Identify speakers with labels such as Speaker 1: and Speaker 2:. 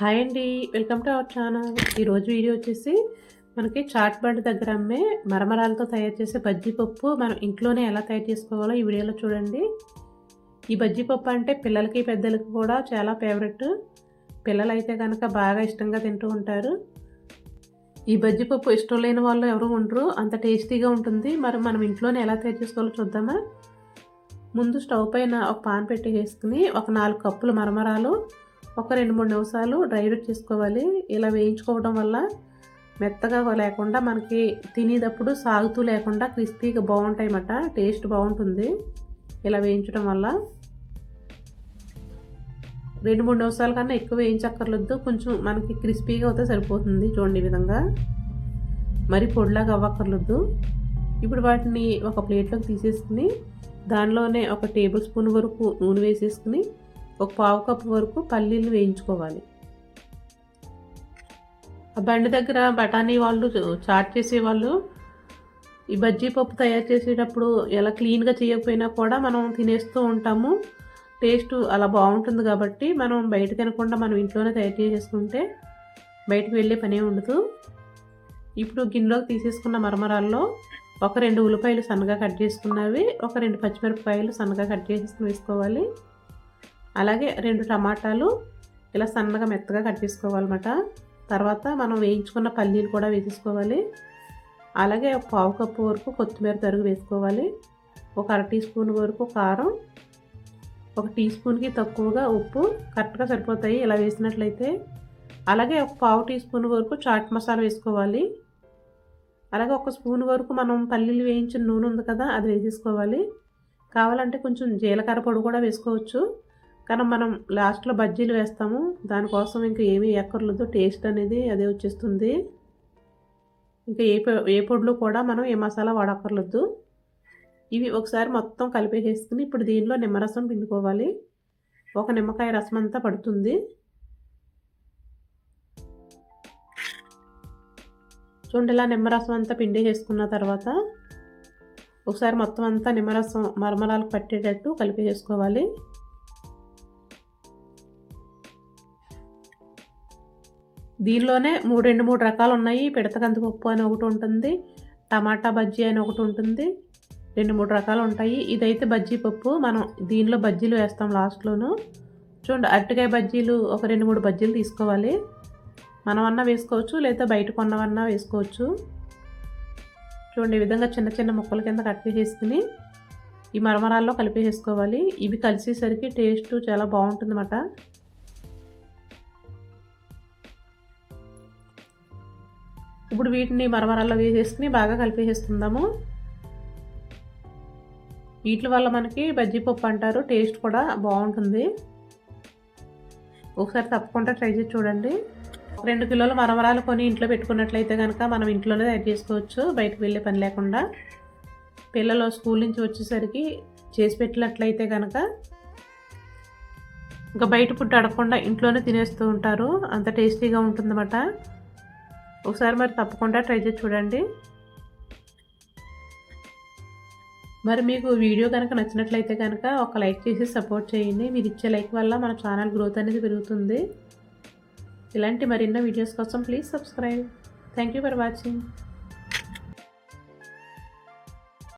Speaker 1: Hi అండి welcome to our channel. ఈరోజు video వచ్చేసి మనకి చాట్ బండ్ దగ్గర అమ్మే మరమరాలతో తయారు చేసే బజ్జీ పప్పు మనం ఇంట్లోనే ఎలా తయారు చేసుకోవాలో ఈ వీడియోలో చూడండి. ఈ బజ్జీ పప్పు అంటే పిల్లలకి పెద్దలకి కూడా చాలా ఫేవరెట్ పిల్లలు అయితే కనుక బాగా ఇష్టంగా తింటూ ఉంటారు. ఈ బజ్జీ పప్పు ఇష్టం లేని వాళ్ళు ఎవరు ఉండరు అంత టేస్టీగా ఉంటుంది. మరి మనం ఇంట్లోనే ఎలా తయారు చేసుకోవాలో చూద్దామా? ముందు స్టవ్ పైన ఒక పాన్ పెట్టి వేసుకుని ఒక నాలుగు కప్పులు మరమరాలు ఒక రెండు మూడు నిమిషాలు డ్రై రోస్ట్ చేసుకోవాలి. ఇలా వేయించుకోవడం వల్ల మెత్తగా లేకుండా మనకి తినేటప్పుడు సాగుతూ లేకుండా క్రిస్పీగా బాగుంటాయి అన్నమాట టేస్ట్ బాగుంటుంది. ఇలా వేయించడం వల్ల రెండు మూడు నిమిషాల కన్నా ఎక్కువ వేయించక్కర్లేదు. కొంచెం మనకి క్రిస్పీగా అవుతే సరిపోతుంది చూడండి ఈ విధంగా. మరి పొడిలాగా అవ్వక్కర్లేదు. ఇప్పుడు వాటిని ఒక ప్లేట్లోకి తీసేసుకుని దానిలోనే ఒక టేబుల్ స్పూన్ వరకు నూనె వేసేసుకుని ఒక పావు కప్పు వరకు పల్లీలు వేయించుకోవాలి. ఆ బండి దగ్గర బఠానీ వాళ్ళు చాట్ చేసే వాళ్ళు ఈ బజ్జీ పప్పు తయారు చేసేటప్పుడు ఎలా క్లీన్గా చేయకపోయినా కూడా మనం తినేస్తూ ఉంటాము. టేస్ట్ అలా బాగుంటుంది కాబట్టి మనం బయట తినకుండా మనం ఇంట్లోనే తయారు చేసేసుకుంటే బయటకు వెళ్ళే పనే ఉండదు. ఇప్పుడు గిన్నెలోకి తీసేసుకున్న మరమరాల్లో ఒక రెండు ఉల్లిపాయలు సన్నగా కట్ చేసుకున్నవి ఒక రెండు పచ్చిమిరపకాయలు సన్నగా కట్ చేసుకుని వేసుకోవాలి. అలాగే రెండు టమాటాలు ఇలా సన్నగా మెత్తగా కట్ చేసుకోవాలన్నమాట. తర్వాత మనం వేయించుకున్న పల్లీలు కూడా వేసేసుకోవాలి. అలాగే పావు కప్పు వరకు కొత్తిమీర తరుగు వేసుకోవాలి. ఒక అర టీ స్పూన్ వరకు కారం. ఒక టీ స్పూన్కి తక్కువగా ఉప్పు. కరెక్ట్గా సరిపోతాయి ఇలా వేసినట్లయితే. అలాగే ఒక పావు టీ స్పూన్ వరకు చాట్ మసాలా వేసుకోవాలి. అలాగే ఒక స్పూన్ వరకు మనం పల్లీలు వేయించిన నూనె ఉంది కదా అది వేసేసుకోవాలి. కావాలంటే కొంచెం జీలకర్ర పొడి కూడా వేసుకోవచ్చు. కానీ మనం లాస్ట్లో బజ్జీలు వేస్తాము. దానికోసం ఇంకా ఏమీ ఎక్కర్లేదు. టేస్ట్ అనేది అదే వచ్చేస్తుంది. ఇంకా ఏ ఏ పొడులు కూడా మనం ఏ మసాలా వాడక్కర్లేదు. ఇవి ఒకసారి మొత్తం కలిపేసేసుకుని ఇప్పుడు దీనిలో నిమ్మరసం పిండుకోవాలి. ఒక నిమ్మకాయ రసం అంతా పడుతుంది. చూడండి ఇలా నిమ్మరసం అంతా పిండి చేసుకున్న తర్వాత ఒకసారి మొత్తం అంతా నిమ్మరసం మరమరాలకు పట్టేటట్టు కలిపి దీనిలోనే మూడు రెండు మూడు రకాలు ఉన్నాయి పిడత కందిపప్పు అని ఒకటి ఉంటుంది. టమాటా బజ్జీ అని ఒకటి ఉంటుంది. రెండు మూడు రకాలు ఉంటాయి ఇదైతే బజ్జీ పప్పు. మనం దీనిలో బజ్జీలు వేస్తాం లాస్ట్లోను. చూడండి అరటికాయ బజ్జీలు ఒక రెండు మూడు బజ్జీలు తీసుకోవాలి. మనమన్నా వేసుకోవచ్చు లేదా బయట కొన్నవన్నా వేసుకోవచ్చు. చూడండి ఈ విధంగా చిన్న చిన్న ముక్కల కింద కట్ చేసుకుని ఈ మరమరాల్లో కలిపేసుకోవాలి ఇవి కలిసేసరికి టేస్ట్ చాలా బాగుంటుంది ఇప్పుడు వీటిని మరమరాల్లో వేసేసుకుని బాగా కలిపేసేసుకుందాము. వీటి వల్ల మనకి బజ్జిపప్పు అంటారు టేస్ట్ కూడా బాగుంటుంది. ఒకసారి తప్పకుండా ట్రై చేసి చూడండి. రెండు కిలోల మరమరాలు కొని ఇంట్లో పెట్టుకున్నట్లయితే కనుక మనం ఇంట్లోనే తయారు చేసుకోవచ్చు బయటకు వెళ్ళే పని లేకుండా. పిల్లలు స్కూల్ నుంచి వచ్చేసరికి చేసి పెట్టినట్లయితే కనుక ఇంకా బయట ఫుడ్ అడగకుండా ఇంట్లోనే తినేస్తూ ఉంటారు. అంత టేస్టీగా ఉంటుందన్నమాట. ఒకసారి మరి తప్పకుండా ట్రై చేసి చూడండి. మరి మీకు వీడియో కనుక నచ్చినట్లయితే కనుక ఒక లైక్ చేసి సపోర్ట్ చేయండి. మీరు ఇచ్చే లైక్ వల్ల మన ఛానల్ గ్రోత్ అనేది పెరుగుతుంది. ఇలాంటి మరిన్నో వీడియోస్ కోసం please subscribe. Thank you for watching